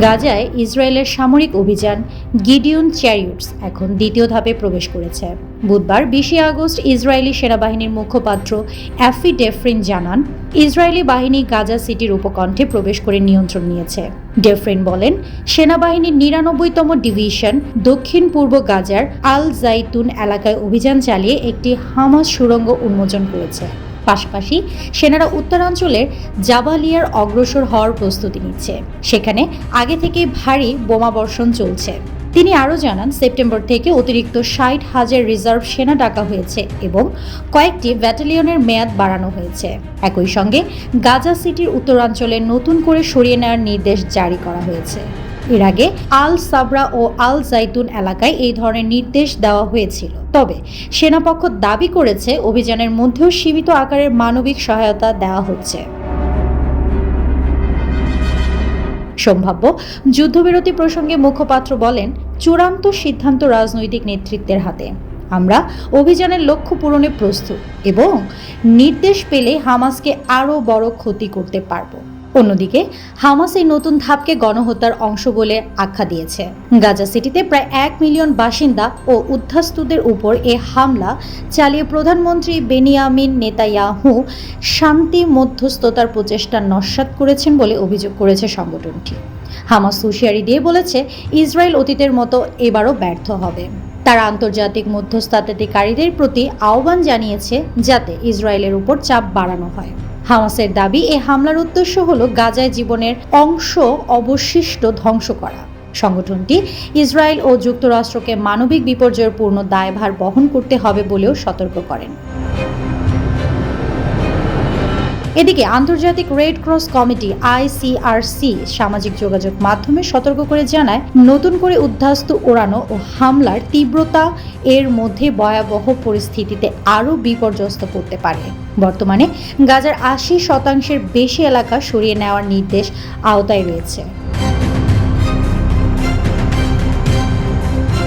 গাজায় ইসরায়েলের সামরিক অভিযান গিডিয়ন চ্যারিয়টস এখন দ্বিতীয় ধাপে প্রবেশ করেছে। বুধবার বিশে আগস্ট ইসরায়েলি সেনাবাহিনীর মুখপাত্র অ্যাফি ডেফরিন জানান, ইসরায়েলি বাহিনী গাজা সিটির উপকণ্ঠে প্রবেশ করে নিয়ন্ত্রণ নিয়েছে। ডেফরিন বলেন, সেনাবাহিনীর নিরানব্বইতম ডিভিশন দক্ষিণ পূর্ব গাজার আল জাইতুন এলাকায় অভিযান চালিয়ে একটি হামাস সুড়ঙ্গ উন্মোচন করেছে। পাশাপাশি সেনারা উত্তরাঞ্চলের জাবালিয়ার অগ্রসর হওয়ার প্রস্তুতি নিচ্ছে। সেখানে আগে থেকেই ভারী বোমাবর্ষণ চলছে। তিনি আরও জানান, সেপ্টেম্বর থেকে অতিরিক্ত ষাট হাজার রিজার্ভ সেনা ডাকা হয়েছে এবং কয়েকটি ব্যাটালিয়নের মেয়াদ বাড়ানো হয়েছে। একই সঙ্গে গাজা সিটির উত্তরাঞ্চলে নতুন করে সরিয়ে নেওয়ার নির্দেশ জারি করা হয়েছে। এর আগে আল সাবরা ও আল জাইতুন এলাকায় এই ধরনের নির্দেশ দেওয়া হয়েছিল। তবে সেনাপক্ষ দাবি করেছে, অভিযানের মধ্যেও সীমিত আকারের মানবিক সহায়তা দেওয়া হচ্ছে। সম্ভাব্য যুদ্ধবিরতি প্রসঙ্গে মুখপাত্র বলেন, চূড়ান্ত সিদ্ধান্ত রাজনৈতিক নেতৃত্বের হাতে। আমরা অভিযানের লক্ষ্য পূরণে প্রস্তুত এবং নির্দেশ পেলে হামাসকে আরও বড় ক্ষতি করতে পারব। অন্যদিকে, হামাস এই নতুন ধাপকে গণহত্যার অংশ বলে আখ্যা দিয়েছে। গাজা সিটিতে প্রায় এক মিলিয়ন বাসিন্দা ও উদ্ধাস্তুদের উপর এ হামলা চালিয়ে প্রধানমন্ত্রী বেনিয়ামিন নেতায়াহু শান্তি, মধ্যস্থতার প্রচেষ্টা নস্যাৎ করেছেন বলে অভিযোগ করেছে সংগঠনটি। হামাস হুঁশিয়ারি দিয়ে বলেছে, ইসরায়েল অতীতের মতো এবারও ব্যর্থ হবে। তারা আন্তর্জাতিক মধ্যস্থতাকারীদের প্রতি আহ্বান জানিয়েছে যাতে ইসরায়েলের উপর চাপ বাড়ানো হয়। হামাসের দাবি, এ হামলার উদ্দেশ্য হল গাজায় জীবনের অংশ অবশিষ্ট ধ্বংস করা। সংগঠনটি ইসরায়েল ও যুক্তরাষ্ট্রকে মানবিক বিপর্যয়ের পূর্ণ দায়ভার বহন করতে হবে বলেও সতর্ক করেন। এদিকে আন্তর্জাতিক রেড ক্রস কমিটি আইসিআরসি সামাজিক যোগাযোগ মাধ্যমে সতর্ক করে জানায়, নতুন করে উদ্ধাস্ত ওড়ানো ও হামলার তীব্রতা এর মধ্যে ভয়াবহ পরিস্থিতিতে আরও বিপর্যস্ত করতে পারে। বর্তমানে গাজার আশি শতাংশের বেশি এলাকা সরিয়ে নেওয়ার নির্দেশ আওতায় রয়েছে।